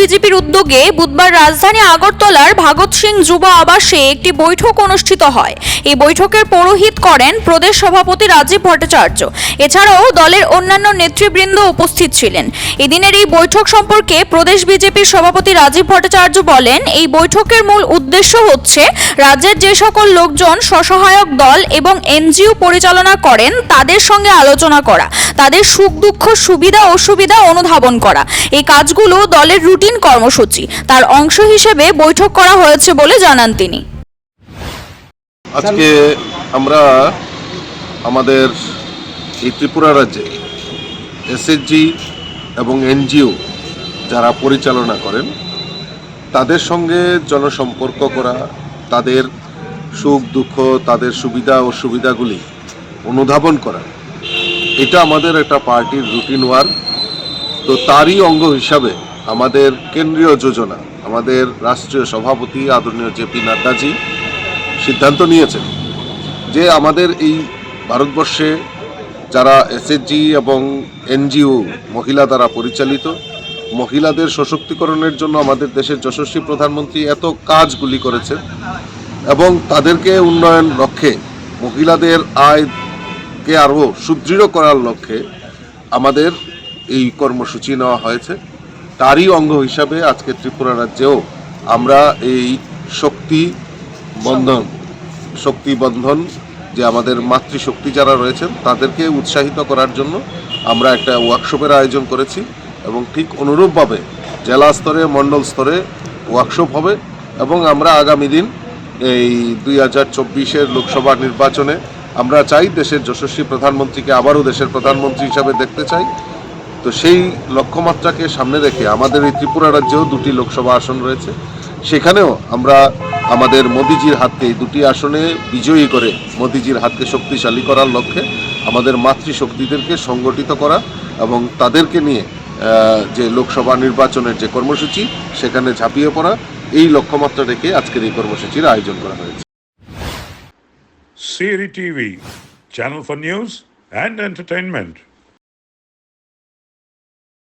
বিজেপির উদ্যোগে বুধবার রাজধানী আগরতলার ভাগত সিং যুব আবাসে একটি বৈঠক অনুষ্ঠিত হয়। এই বৈঠকের পৌরোহিত করেন প্রদেশ সভাপতি রাজীব ভট্টাচার্য। এছাড়াও দলের অন্যান্য নেতৃবৃন্দ উপস্থিত ছিলেন। এদিনের এই বৈঠক সম্পর্কে প্রদেশ বিজেপির সভাপতি রাজীব ভট্টাচার্য বলেন, এই বৈঠকের মূল উদ্দেশ্য হচ্ছে রাজ্যের যে সকল লোকজন স্বসহায়ক দল এবং এনজিও পরিচালনা করেন, তাদের সঙ্গে আলোচনা করা, তাদের সুখ দুঃখ সুবিধা অসুবিধা অনুধাবন করা। এই কাজগুলো দলের রুটিন কর্মসূচি। তার অংশ হিসেবে বৈঠক করা হয়েছে বলে জানান তিনি। আজকে আমরা আমাদের এই ত্রিপুরা রাজ্যে এসএসজি এবং এনজিও যারা পরিচালনা করেন, তাদের সঙ্গে জনসম্পর্ক করা, তাদের সুখ, দুঃখ, তাদের সুবিধা, অসুবিধাগুলি অনুধাবন করা, এটা আমাদের একটা পার্টির রুটিন ওয়ার্ক। তো তারই অঙ্গ হিসাবে আমাদের কেন্দ্রীয় যোজনা, আমাদের রাষ্ট্রীয় সভাপতি আদরণীয় জেপি নাড্ডাজি সিদ্ধান্ত নিয়েছেন যে আমাদের এই ভারতবর্ষে যারা এসএসজি এবং এনজিও মহিলা দ্বারা পরিচালিত, মহিলাদের সশক্তিকরণের জন্য আমাদের দেশের যশস্বী প্রধানমন্ত্রী এত কাজগুলি করেছেন এবং তাদেরকে উন্নয়ন লক্ষ্যে, মহিলাদের আয়কে আরও সুদৃঢ় করার লক্ষ্যে আমাদের এই কর্মসূচি নেওয়া হয়েছে। তারই অঙ্গ হিসাবে আজকে ত্রিপুরা রাজ্যেও আমরা এই শক্তি বন্ধন শক্তি বন্ধন যে আমাদের মাতৃশক্তি যারা রয়েছেন, তাদেরকে উৎসাহিত করার জন্য আমরা একটা ওয়ার্কশপের আয়োজন করেছি এবং ঠিক অনুরূপভাবে জেলা স্তরে, মণ্ডল স্তরে ওয়ার্কশপ হবে এবং আমরা আগামী দিন এই দুই হাজার চব্বিশের লোকসভা নির্বাচনে আমরা চাই দেশের যশস্বী প্রধানমন্ত্রীকে আবারও দেশের প্রধানমন্ত্রী হিসাবে দেখতে চাই। তো সেই লক্ষ্যমাত্রাকে সামনে রেখে আমাদের এই ত্রিপুরা রাজ্যেও দুটি লোকসভা আসন রয়েছে সেখানেও আমরা আমাদের মোদিজির হাতকে দুটি আসনে বিজয়ী করে মোদিজির হাতকে শক্তিশালী করার লক্ষ্যে আমাদের মাতৃশক্তিদেরকে সংগঠিত করা এবং তাদেরকে নিয়ে যে লোকসভা নির্বাচনের যে কর্মসূচি সেখানে ঝাঁপিয়ে পড়া এই লক্ষ্যমাত্রা রেখে আজকের এই কর্মসূচির আয়োজন করা হয়েছে Siri TV, channel for news and entertainment.